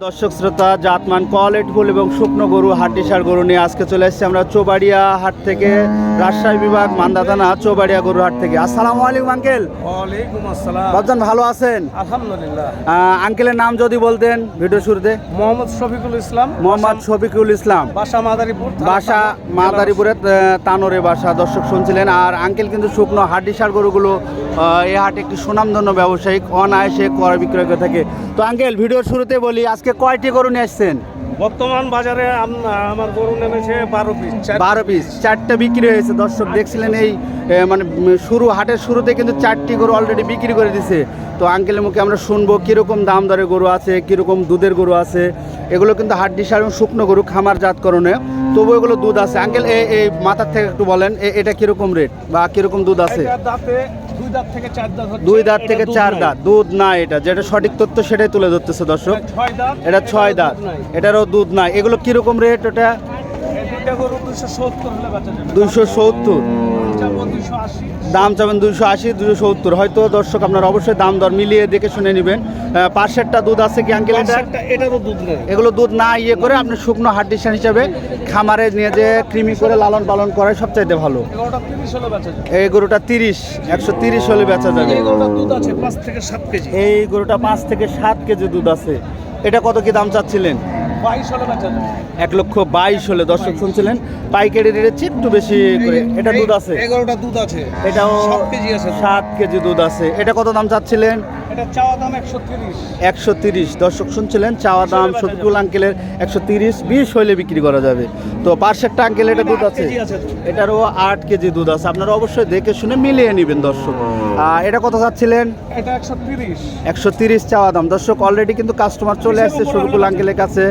দর্শক শ্রোতা জাতমান কোয়ালিটি ফুল এবং শুকনো গরু হাড্ডিসার গরু নিয়ে আজকে চলে এসেছি আমরা চৌবাড়িয়া হাট থেকে রাজশাহী বিভাগ মান্দা থানা চৌবাড়িয়া গরু হাট থেকে। আসসালামু আলাইকুম আঙ্কেল। ওয়ালাইকুম আসসালাম। বাবজান ভালো আছেন? আলহামদুলিল্লাহ। আঙ্কেলের নাম যদি বলতেন ভিডিও শুরুতে। মোহাম্মদ শফিকুল ইসলাম মোহাম্মদ শফিকুল ইসলাম। বাসা মাদারীপুর বাসা মাদারীপুরের তানোরে। বাসা দর্শক শুনছিলেন। আর আঙ্কেল কিন্তু শুকনো হাড্ডিসার গরুগুলো এই হাটে একটি সুনামধন্য ব্যবসায়িক অনায়াসে ক্রয় বিক্রয় করে থাকে। তো আঙ্কেল ভিডিওর শুরুতে বলি আজকে কয়টি গরু নিয়ে আসছেন? বর্তমান বাজারে আমার গরু নেমেছে বারো পিস বারো পিস চারটা বিক্রি হয়েছে। দর্শক দেখছিলেন এই মানে শুরু হাটের শুরুতে কিন্তু চারটি গরু অলরেডি বিক্রি করে দিছে। তো আঙ্কেলের মুখে আমরা শুনব কীরকম দাম দরে গরু আছে কীরকম দুধের গরু আছে। এগুলো কিন্তু হাড্ডি সার এবং শুকনো গরু খামার জাতকরণে তবু এগুলো দুধ আছে। আঙ্কেল এই মাথার থেকে একটু বলেন এটা কীরকম রেট বা কীরকম দুধ আছে? দাঁতে দাঁত থেকে চার দাঁত দুই দাঁত থেকে চার। দাঁত দুধ না এটা। যেটা সঠিক তথ্য সেটাই তুলে ধরতেছে দর্শক। এটা ছয় দাঁত এটারও দুধ নাই। এগুলো কীরকম রেট ওটা? দুইশো সত্তর। দাম চাবেন দুশো আশি দুশো সত্তর। হয়তো দর্শক আপনারা অবশ্যই দাম দর মিলিয়ে দেখে শুনে নেবেন। পাশেরটা দুধ আছে কি আঙ্কেল এটারও দুধ এগুলো দুধ না ইয়ে করে আপনি শুকনো হাড্ডিসান হিসাবে খামারে নিয়ে যে কৃমি করে লালন পালন করে সবচাইতে ভালো। এই গরুটা তিরিশ একশো তিরিশ হলে বেচা যাবে। এই গরুটা পাঁচ থেকে সাত কেজি দুধ আছে। এটা কত কি দাম চাচ্ছিলেন? এক লক্ষ বাইশ হলে দর্শক শুনছিলেন পাইকারি চেয়ে একটু বেশি করে। এটা দুধ আছে? এগারোটা দুধ আছে। এটাও কেজি আছে সাত কেজি দুধ আছে। এটা কত দাম চাচ্ছিলেন? এটা চাওয়া দাম একশো তিরিশ। একশো তিরিশ। দর্শক শুনছিলেন চাওয়া দাম শফিকুল আঙ্কেলের একশো তিরিশ বিশ হইলে বিক্রি করা যাবে। তো পার্শ্বেরটা আঙ্কেল এটা দুধ আছে। এটারও আট কেজি দুধ আছে। আপনারা অবশ্যই দেখে শুনে মিলিয়ে নেবেন দর্শক। এটা কত চাচ্ছিলেন? এটা একশো তিরিশ। একশো তিরিশ চাওয়া দাম। দর্শক অলরেডি কিন্তু কাস্টমার চলে আসছে শফিকুল আঙ্কেলের কাছে।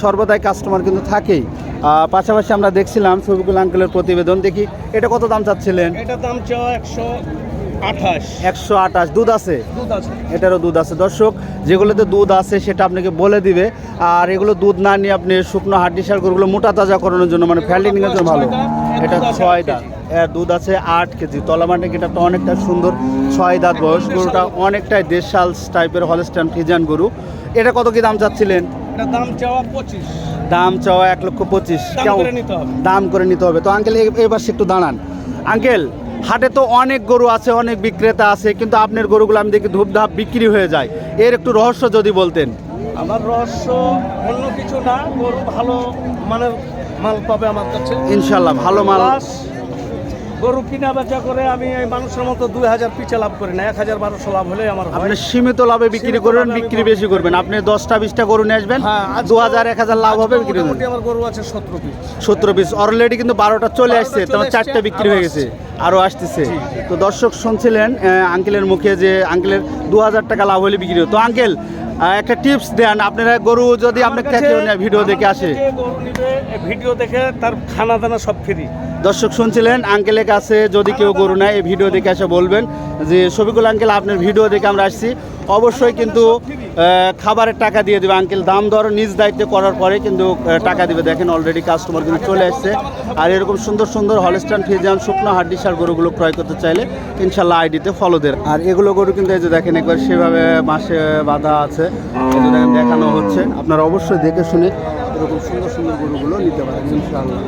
সর্বদাই কাস্টমার কিন্তু থাকেই। পাশাপাশি আমরা দেখছিলাম শফিকুল আঙ্কেলের প্রতিবেদন। দেখি এটা কত দাম চাচ্ছিলেন? এটার দাম চাওয়া একশো আঠাশ। একশো আঠাশ। দুধ আছে? দুধ আছে। এটারও দুধ আছে। দর্শক যেগুলোতে দুধ আছে সেটা আপনাকে বলে দিবে। আর এগুলো দুধ না নিয়ে আপনি শুকনো হাড্ডি সার গরুগুলো মোটা তাজা করানোর জন্য মানে ফ্যালিং জন্য ভালো। এটা ছয় দাঁত। এর দুধ আছে আট কেজি। তলামাটে এটা তো অনেকটা সুন্দর ছয় দাঁত বয়স। গরুটা অনেকটাই দেশাল টাইপের হলস্টান ফিজান গরু। এটা কত কি দাম চাচ্ছিলেন? দাম চাওয়া পঁচিশ। দাম চাওয়া এক লক্ষ পঁচিশ। দাম করে নিতে হবে। তো আঙ্কেল এবার একটু দাঁড়ান। আঙ্কেল হাটে তো অনেক গরু আছে অনেক বিক্রেতা আছে কিন্তু আপনার গরুগুলো আমি দেখি ধূপধাপ বিক্রি হয়ে যায়। এর একটু রহস্য যদি বলতেন। আমার রহস্য অন্য কিছু না গরু ভালো মানে মাল পাবে আমার কাছে। ইনশাল্লাহ ভালো মাল। গরু কিনা বেচা করে আমি এই মানুষের মতো দুই হাজার পিছে লাভ করি না এক হাজার বারোশো লাভ হলে আমার আপনি সীমিত লাভে বিক্রি করবেন বিক্রি বেশি করবেন। আপনি দশটা বিশটা গরু নিয়ে আসবেন হ্যাঁ, দু হাজার এক হাজার লাভ হবে বিক্রি আমার গরু আছে সতেরো পিস। সতেরো পিস। অলরেডি কিন্তু বারোটা চলে আসছে তোমার চারটে বিক্রি হয়ে গেছে। আরও আসতেছে। তো দর্শক শুনছিলেন আঙ্কেলের মুখে যে আঙ্কেলের দু হাজার টাকা লাভ হলে বিক্রি হতো। তো আঙ্কেল একটা টিপস দেন আপনারা গরু যদি আপনার ভিডিও দেখে আসে। ভিডিও দেখে তার খানা দানা সব ফ্রি। দর্শক শুনছিলেন আঙ্কেলের কাছে যদি কেউ গরু নেয় এই ভিডিও দেখে এসে বলবেন যে শফিকুল আঙ্কেল আপনার ভিডিও দেখে আমরা আসছি। অবশ্যই কিন্তু খাবারের টাকা দিয়ে দেবে। আঙ্কেল, দাম দর নিজ দায়িত্বে করার পরে কিন্তু টাকা দিবে। দেখেন অলরেডি কাস্টমার কিন্তু চলে আসছে আর এরকম সুন্দর সুন্দর হলস্টান ফিজান শুকনো হাড্ডি সার গরুগুলো ক্রয় করতে চাইলে ইনশাল্লাহ আইডিতে ফলো দেন। আর এগুলো গরু কিন্তু এই যে দেখেন, একবার সেভাবে মাসে বাঁধা আছে। দেখেন, দেখানো হচ্ছে। আপনারা অবশ্যই দেখে শুনে এরকম সুন্দর সুন্দর গরুগুলো নিতে পারেন ইনশাল্লাহ